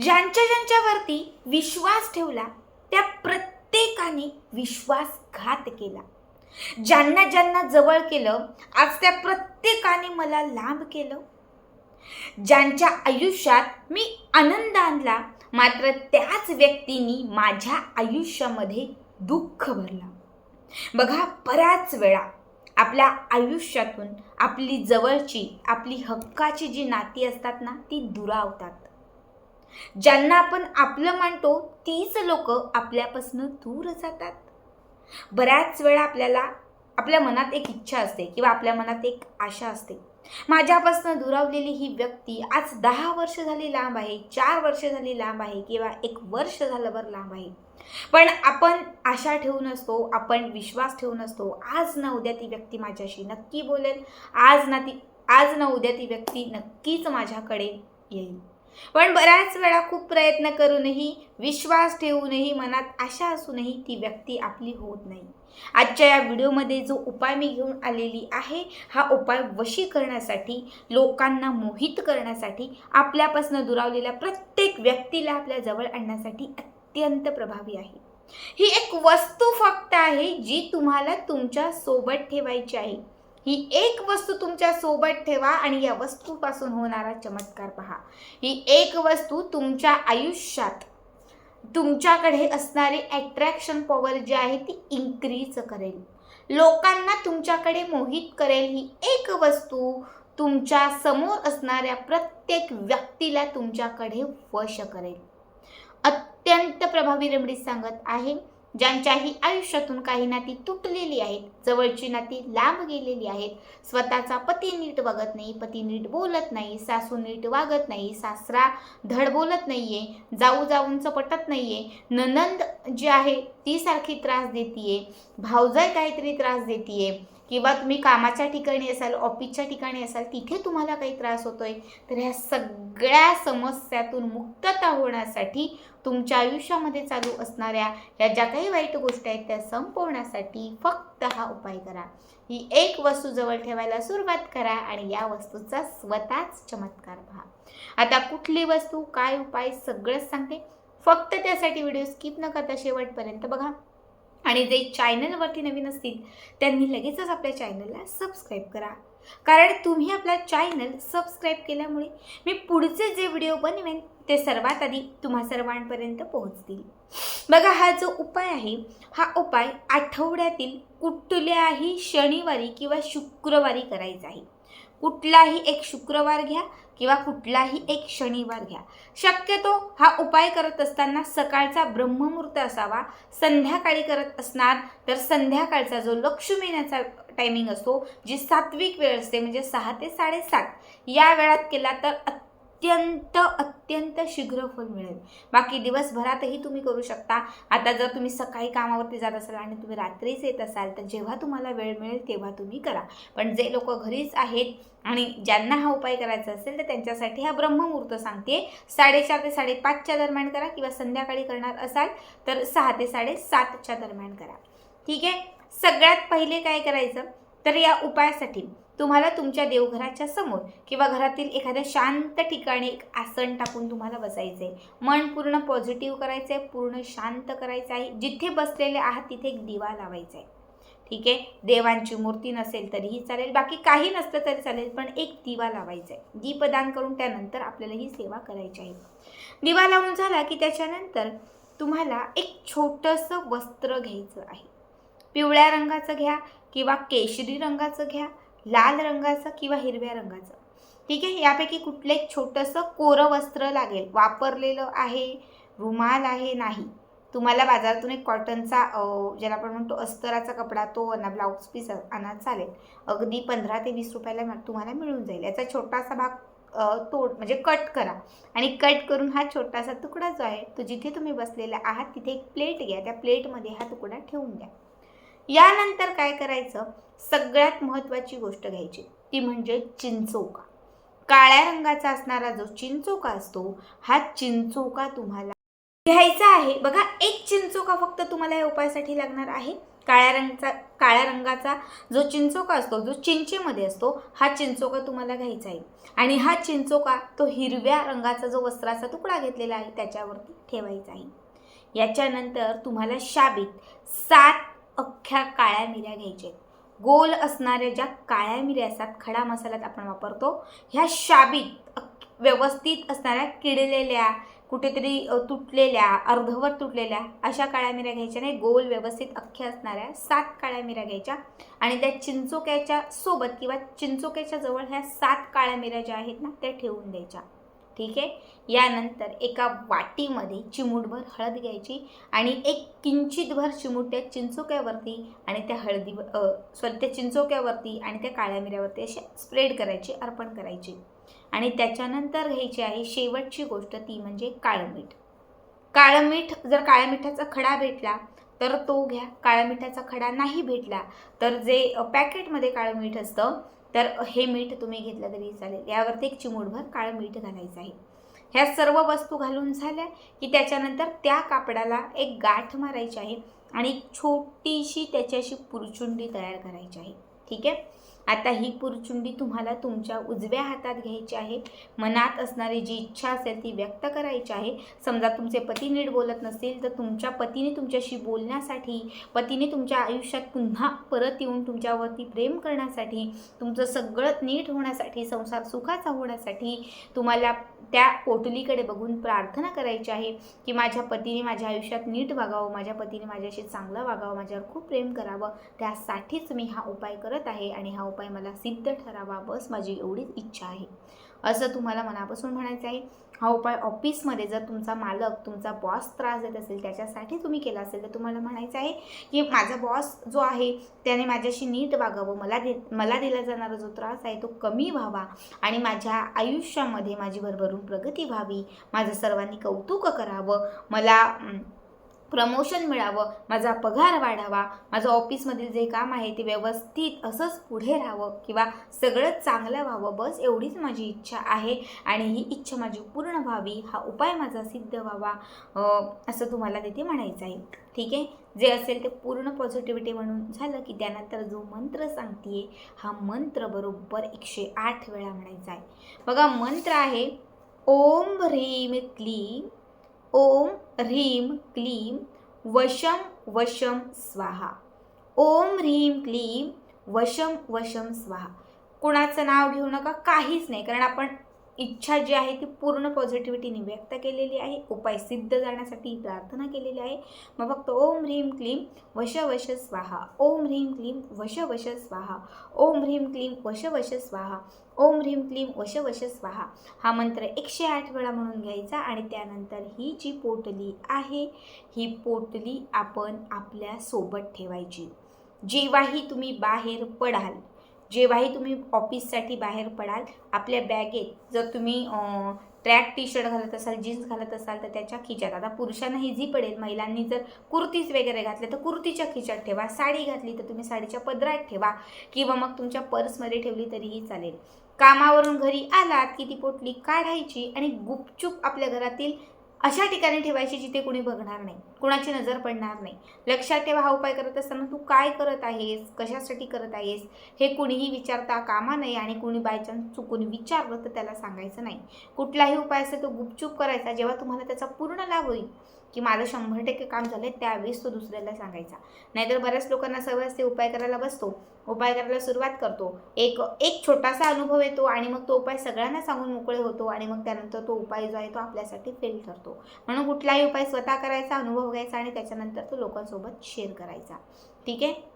ज्यांच्या ज्यांच्यावरती विश्वास ठेवला त्या प्रत्येकाने विश्वासघात केला. ज्यांना ज्यांना जवळ केलं आज त्या प्रत्येकाने मला लांब केलं. ज्यांच्या आयुष्यात मी आनंद आणला मात्र त्याच व्यक्तींनी माझ्या आयुष्यामध्ये दुःख भरला. बघा बऱ्याच वेळा आपल्या आयुष्यातून आपली जवळची आपली हक्काची जी नाती असतात ना ती दुरावतात. ज्यांना आपण आपलं मानतो तीच लोक आपल्यापासून दूर जातात. बऱ्याच वेळा आपल्याला आपल्या मनात एक इच्छा असते किंवा आपल्या मनात एक आशा असते. माझ्यापासून दुरावलेली ही व्यक्ती आज दहा वर्ष झाली लांब आहे चार वर्ष झाली लांब आहे किंवा एक वर्ष झालं बरं लांब आहे. पण आपण आशा ठेवून असतो आपण विश्वास ठेवून असतो आज ना उद्या ती व्यक्ती माझ्याशी नक्की बोलेल. आज ना ती आज ना उद्या ती व्यक्ती नक्कीच माझ्याकडे येईल. पण बऱ्याच वेळा खूप प्रयत्न करूनही विश्वास ठेवूनही मनात आशा असूनही ती व्यक्ती आपली होत नाही. आजच्या या व्हिडिओमध्ये जो उपाय मी घेऊन आलेली आहे हा उपाय वशी करण्यासाठी लोकांना मोहित करण्यासाठी आपल्यापासून दुरावलेल्या प्रत्येक व्यक्तीला आपल्या जवळ आणण्यासाठी अत्यंत प्रभावी आहे. ही एक वस्तू फक्त आहे जी तुम्हाला तुमच्यासोबत ठेवायची आहे. ही एक वस्तू तुमच्यासोबत ठेवा आणि या वस्तूपासून होणारा चमत्कार पहा. ही एक वस्तू तुमच्या आयुष्यात तुमच्याकडे असणारी अट्रॅक्शन पॉवर जी आहे ती इन्क्रीज करेल. लोकांना तुमच्याकडे मोहित करेल. ही एक वस्तू तुमच्यासमोर असणाऱ्या प्रत्येक व्यक्तीला तुमच्याकडे वश करेल. अत्यंत प्रभावी रेमडी सांगत आहे. ज्यांच्याही आयुष्यातून काही नाती तुटलेली आहेत जवळची नाती लांब गेलेली आहेत. स्वतःचा पती नीट बघत नाही पती नीट बोलत नाही सासू नीट वागत नाही सासरा धड बोलत नाहीये जाऊ जाऊंचं पटत नाहीये. ननंद जी आहे ती सारखी त्रास देतीये भावजाई काहीतरी त्रास देतीये किंवा तुम्ही कामाच्या ठिकाणी असाल ऑफिसच्या ठिकाणी असाल तिथे तुम्हाला काही त्रास होतोय तर ह्या सगळ्या समस्यातून मुक्तता होण्यासाठी तुमच्या आयुष्यामध्ये चालू असणाऱ्या या ज्या काही वाईट गोष्टी आहेत त्या संपवण्यासाठी फक्त हा उपाय करा. ही एक वस्तू जवळ ठेवायला सुरुवात करा आणि या वस्तूचा स्वतःच चमत्कार पहा. आता कुठली वस्तू काय उपाय सगळंच सांगते. फक्त त्यासाठी व्हिडिओ स्किप न करता शेवटपर्यंत बघा. आणि जे चॅनलवरती नवीन असतील त्यांनी लगेचच आपल्या चॅनलला सबस्क्राईब करा. कारण तुम्ही आपला चॅनल सबस्क्राईब केल्यामुळे मी पुढचे जे व्हिडिओ बनवेन ते सर्वात आधी तुम्हा सर्वांपर्यंत पोहोचतील. बघा हा जो उपाय आहे हा उपाय आठवड्यातील कुठल्याही शनिवारी किंवा शुक्रवारी करायचा आहे. कुठलाही एक शुक्रवार घ्या किंवा कुठलाही एक शनिवार घ्या. शक्यतो हा उपाय करत असताना सकाळचा ब्रह्ममुहूर्त असावा संध्याकाळी करत असणार तर संध्याकाळचा जो लक्ष्मीण्याचा टायमिंग असतो जी सात्विक वेळ असते म्हणजे सहा ते साडेसात या वेळात केला तर अत्यंत अत्यंत शीघ्र फल मिळेल. बाकी दिवसभरातही तुम्ही करू शकता. आता जर तुम्ही सकाळी कामावरती जात असाल आणि तुम्ही रात्रीच येत असाल तर जेव्हा तुम्हाला वेळ मिळेल तेव्हा तुम्ही करा. पण जे लोक घरीच आहेत आणि ज्यांना हा उपाय करायचा असेल तर त्यांच्यासाठी हा ब्रह्ममुहूर्त सांगते साडेचार ते साडेपाचच्या दरम्यान करा किंवा संध्याकाळी करणार असाल तर सहा ते साडेसातच्या दरम्यान करा. ठीक आहे? सगळ्यात पहिले काय करायचं? तर या उपायासाठी तुम्हाला तुमच्या देवघराच्या समोर किंवा घरातील एखाद्या शांत ठिकाणी एक आसन टाकून तुम्हाला बसायचं आहे मन पूर्ण पॉझिटिव्ह करायचं आहे पूर्ण शांत करायचं आहे. जिथे बसलेले आहात तिथे एक दिवा लावायचा आहे ठीक आहे? देवांची मूर्ती नसेल तरीही चालेल. बाकी काही नसलं तरी चालेल पण एक दिवा लावायचा आहे दीपदान करून त्यानंतर आपल्याला ही सेवा करायची आहे. दिवा लावून झाला की त्याच्यानंतर तुम्हाला एक छोटंसं वस्त्र घ्यायचं आहे. पिवळ्या रंगाचं घ्या किंवा केशरी रंगाचं घ्या. लाल रंगाचं किंवा हिरव्या रंगाचं. ठीक आहे? यापैकी कुठलं एक छोटंसं कोरं वस्त्र लागेल? वापरलेलं आहे रुमाल आहे नाही. तुम्हाला बाजारातून एक कॉटनचा ज्याला आपण म्हणतो अस्तराचा कपडा तो आणा ब्लाऊज पीस आणा चालेल. अगदी पंधरा ते वीस रुपयाला तुम्हाला मिळून जाईल. याचा छोटासा भाग तोड म्हणजे कट करा. आणि कट करून हा छोटासा तुकडा जो आहे तो जिथे तुम्ही बसलेला आहात तिथे एक प्लेट घ्या. त्या प्लेटमध्ये हा तुकडा ठेवून द्या. यानंतर काय करायचं? सगळ्यात महत्त्वाची गोष्ट घ्यायची. ती म्हणजे चिंचोका. काळ्या रंगाचा असणारा जो चिंचोका असतो हा चिंचोका तुम्हाला घ्यायचा आहे. बघा एक चिंचोका फक्त तुम्हाला या उपायासाठी लागणार आहे. काळ्या रंगाचा काळ्या रंगाचा जो चिंचोका असतो जो चिंचेमध्ये असतो हा चिंचोका तुम्हाला घ्यायचा आहे. आणि हा चिंचोका तो हिरव्या रंगाचा जो वस्त्राचा तुकडा घेतलेला आहे त्याच्यावरती ठेवायचा आहे. याच्यानंतर तुम्हाला शाबीत सात अख्ख्या काळ्या मिऱ्या घ्यायच्या गोल असणाऱ्या ज्या काळ्या मिऱ्या असतात खडा मसाल्यात आपण वापरतो ह्या शाबीत व्यवस्थित असणाऱ्या किडलेल्या कुठेतरी तुटलेल्या अर्धवट तुटलेल्या अशा काळ्या मिऱ्या घ्यायच्या नाही. गोल व्यवस्थित अख्ख्या असणाऱ्या सात काळ्या मिऱ्या घ्यायच्या आणि त्या चिंचोक्याच्या सोबत किंवा चिंचोक्याच्या जवळ ह्या सात काळ्या मिऱ्या ज्या आहेत ना त्या ठेवून द्यायच्या. ठीक आहे? यानंतर एका वाटीमध्ये चिमूटभर हळद घ्यायची आणि एक किंचितभर चिमूट त्या चिंचोक्यावरती आणि त्या हळदीवर सॉरी त्या चिंचोक्यावरती आणि त्या काळ्या मिऱ्यावरती असे स्प्रेड करायची अर्पण करायची. आणि त्याच्यानंतर घ्यायची आहे शेवटची गोष्ट ती म्हणजे काळं मीठ काळं मीठ जर काळ्या मिठाचा खडा भेटला तर तो घ्या. काळ्या मिठाचा खडा नाही भेटला तर जे पॅकेटमध्ये काळं मीठ असतं तर हे मीठ तुम्ही घेतलं तरी चालेल. यावरती एक चिमूटभर काळं मीठ घालायचं आहे. ह्या सर्व वस्तू घालून झाल्या की त्याच्यानंतर त्या कापडाला एक गाठ मारायची आहे आणि छोटीशी त्याच्याशी पुरचुंडी तयार करायची आहे. ठीक आहे? आता ही पुरचुंडी तुम्हाला तुमच्या उजव्या हातात घ्यायची आहे. मनात असणारी जी इच्छा असेल ती व्यक्त करायची आहे. समजा तुमचे पती नीट बोलत नसतील तर तुमच्या पतीने तुमच्याशी बोलण्यासाठी पतीने तुमच्या आयुष्यात पुन्हा परत येऊन तुमच्यावरती प्रेम करण्यासाठी तुमचं सगळं नीट होण्यासाठी संसार सुखाचा होण्यासाठी तुम्हाला त्या पोटलीकडे बघून प्रार्थना करायची आहे की माझ्या पतीने माझ्या आयुष्यात नीट वागावं माझ्या पतीने माझ्याशी चांगलं वागावं माझ्यावर खूप प्रेम करावं. त्यासाठीच मी हा उपाय करत आहे आणि हा उपाय मला सिद्ध ठरावा बस माझी एवढीच इच्छा आहे. असं तुम्हाला मनापासून म्हणायचं आहे. हा उपाय ऑफिसमध्ये जर तुमचा मालक तुमचा बॉस त्रास देत असेल त्याच्यासाठी तुम्ही केला असेल तर तुम्हाला म्हणायचं आहे की माझा बॉस जो आहे त्याने माझ्याशी नीट वागावं. मला दे मला दिला जाणारा जो त्रास आहे तो कमी व्हावा आणि माझ्या आयुष्यामध्ये माझी भरभरून प्रगती व्हावी. माझं सर्वांनी कौतुक करावं. मला प्रमोशन मिळावं माझा पगार वाढावा माझं ऑफिसमधील जे काम आहे ते व्यवस्थित असंच पुढे राहावं किंवा सगळं चांगलं व्हावं बस एवढीच माझी इच्छा आहे आणि ही इच्छा माझी पूर्ण व्हावी हा उपाय माझा सिद्ध व्हावा असं तुम्हाला तिथे म्हणायचं आहे. ठीक आहे? जे असेल ते पूर्ण पॉझिटिव्हिटी म्हणून झालं की त्यानंतर जो मंत्र सांगते हा मंत्र बरोबर एकशे आठ वेळा म्हणायचा आहे. बघा मंत्र आहे ओम ह्रीम क्लीम ओम ह्रीं क्लीं वशम वशं स्वाहा. ओम ह्रीं क्लीं वशम वशम स्वाहा. कुणाचं नाव घेऊ नका काहीच नाही कारण आपण इच्छा जी आहे ती पूर्ण पॉझिटिव्हिटीने व्यक्त केलेली आहे. उपाय सिद्ध जाण्यासाठी प्रार्थना केलेली आहे. मग फक्त ओम ह्रीम क्लीम वश वश स्वाहा. ओम ह्रीम क्लीम वश वश स्वाहा. ओम ह्रीम क्लीम वश वश स्वाहा. ओम ह्रीम क्लीम वश वश स्वाहा. हा मंत्र एकशे आठ वेळा म्हणून घ्यायचा आणि त्यानंतर ही जी पोटली आहे ही पोटली आपण आपल्यासोबत ठेवायची. जेव्हाही तुम्ही बाहेर पडाल जेव्हाही तुम्ही ऑफिससाठी बाहेर पडाल आपल्या बॅगेत जर तुम्ही ट्रॅक टी शर्ट घालत असाल जीन्स घालत असाल तर त्याच्या खिच्यात आता पुरुषांना इझी पडेल महिलांनी जर कुर्तीज वगैरे घातल्या तर कुर्तीच्या खिच्यात ठेवा. साडी घातली तर तुम्ही साडीच्या पदरात ठेवा किंवा मग तुमच्या पर्समध्ये ठेवली तरीही चालेल. कामावरून घरी आलात की ती पोटली काढायची आणि गुपचूप आपल्या घरातील अशा ठिकाणी ठेवायची जिथे कुणी बघणार नाही कुणाची नजर पडणार नाही. लक्षात ठेवा हा उपाय करत असताना तू काय करत आहेस कशासाठी करत आहेस हे कुणीही विचारता कामा नये आणि कुणी बायचान्स चुकून विचारलं तर त्याला सांगायचं नाही. कुठलाही उपाय असेल तो गुपचूप करायचा जेव्हा तुम्हाला त्याचा पूर्ण लाभ होईल की माझं शंभर टक्के काम झालं त्यावेळेस तो दुसऱ्याला सांगायचा. नाहीतर बऱ्याच लोकांना सवय असते उपाय करायला बसतो. उपाय करायला सुरुवात करतो. एक एक छोटासा अनुभव येतो आणि मग तो उपाय सगळ्यांना सांगून मोकळे होतो आणि मग त्यानंतर तो उपाय जो आहे तो आपल्यासाठी फेल ठरतो. म्हणून कुठलाही उपाय स्वतः करायचा अनुभव घ्यायचा आणि त्याच्यानंतर तो लोकांसोबत शेअर करायचा. ठीक आहे?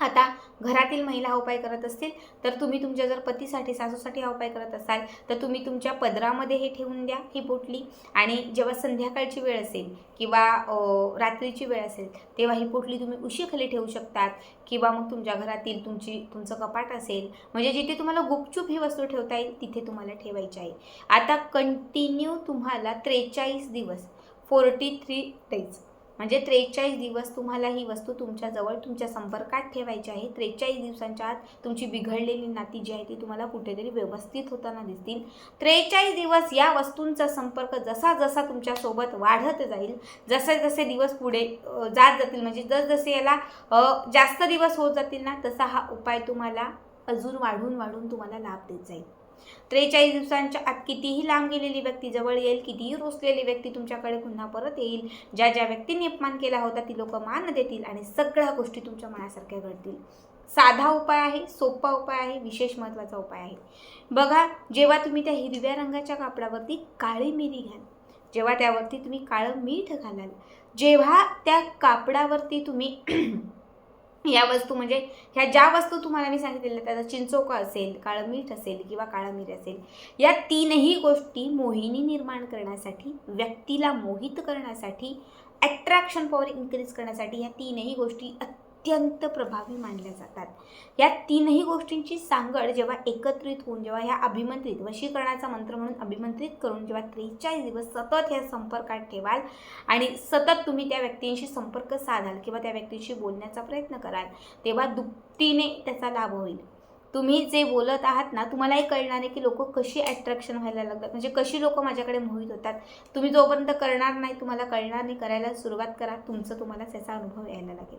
आता घरातील महिला हा उपाय करत असतील तर तुम्ही तुमच्या जर पतीसाठी सासूसाठी हा उपाय करत असाल तर तुम्ही तुमच्या पदरामध्ये हे ठेवून द्या ही पोटली. आणि जेव्हा संध्याकाळची वेळ असेल किंवा रात्रीची वेळ असेल तेव्हा ही पोटली तुम्ही उशीखाली ठेवू शकतात. किंवा मग तुमच्या घरातील तुमची तुमचं कपाट असेल म्हणजे जिथे तुम्हाला गुपचूप ही वस्तू ठेवता येईल तिथे तुम्हाला ठेवायची आहे आता कंटिन्यू तुम्हाला त्रेचाळीस दिवस फोर्टी थ्री डेज म्हणजे त्रेचाळीस दिवस तुम्हाला ही वस्तू तुमच्याजवळ तुमच्या संपर्कात ठेवायची आहे. त्रेचाळीस दिवसांच्या आत तुमची बिघडलेली नाती जी आहे ती तुम्हाला कुठेतरी व्यवस्थित होताना दिसतील. त्रेचाळीस दिवस या वस्तूंचा संपर्क जसा जसा तुमच्यासोबत वाढत जाईल जसे जसे दिवस पुढे जात जातील म्हणजे जसजसे याला जास्त दिवस होत जातील ना तसा हा उपाय तुम्हाला अजून वाढून वाढून तुम्हाला लाभ देत जाईल. त्रेचाळीस दिवसांच्या आत कितीही लांब गेलेली व्यक्ती जवळ येईल कितीही रुसलेली व्यक्ती तुमच्याकडे पुन्हा परत येईल. ज्या ज्या व्यक्तींनी अपमान केला होता ती लोक मान देतील आणि सगळ्या गोष्टी तुमच्या मनासारख्या घडतील. साधा उपाय आहे सोपा उपाय आहे विशेष महत्त्वाचा उपाय आहे. बघा जेव्हा तुम्ही त्या हिरव्या रंगाच्या कापडावरती काळी मिरी घ्याल जेव्हा त्यावरती तुम्ही काळं मीठ घालाल जेव्हा त्या कापडावरती तुम्ही या वस्तू म्हणजे ह्या ज्या वस्तू तुम्हाला मी सांगितलेल्या त्याचा चिंचोका असेल काळं मीठ असेल किंवा काळा मिर असेल या तीनही गोष्टी मोहिनी निर्माण करण्यासाठी व्यक्तीला मोहित करण्यासाठी ॲट्रॅक्शन पॉवर इन्क्रीज करण्यासाठी ह्या तीनही गोष्टी अत्यंत प्रभावी मानल्या जातात. या तीनही गोष्टींची सांगड जेव्हा एकत्रित होऊन जेव्हा ह्या अभिमंत्रित वशीकरणाचा मंत्र म्हणून अभिमंत्रित करून जेव्हा त्रेचाळीस दिवस सतत ह्या संपर्कात ठेवाल आणि सतत तुम्ही त्या व्यक्तींशी संपर्क साधाल किंवा त्या व्यक्तीशी बोलण्याचा प्रयत्न कराल तेव्हा दुपटीने त्याचा लाभ होईल. तुम्ही जे बोलत आहात ना तुम्हालाही कळणार आहे की लोक कशी अट्रॅक्शन व्हायला लागतात. म्हणजे कशी लोक माझ्याकडे मोहित होतात. तुम्ही जोपर्यंत करणार नाही तुम्हाला कळणार नाही. करायला सुरुवात करा. तुमचं तुम्हाला त्याचा अनुभव यायला लागेल.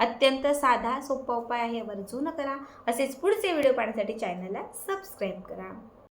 अत्यंत साधा सोपा उपाय आहे. वर्जून करा. असेच पुढचे व्हिडिओ पाहण्यासाठी चॅनलला सबस्क्राईब करा.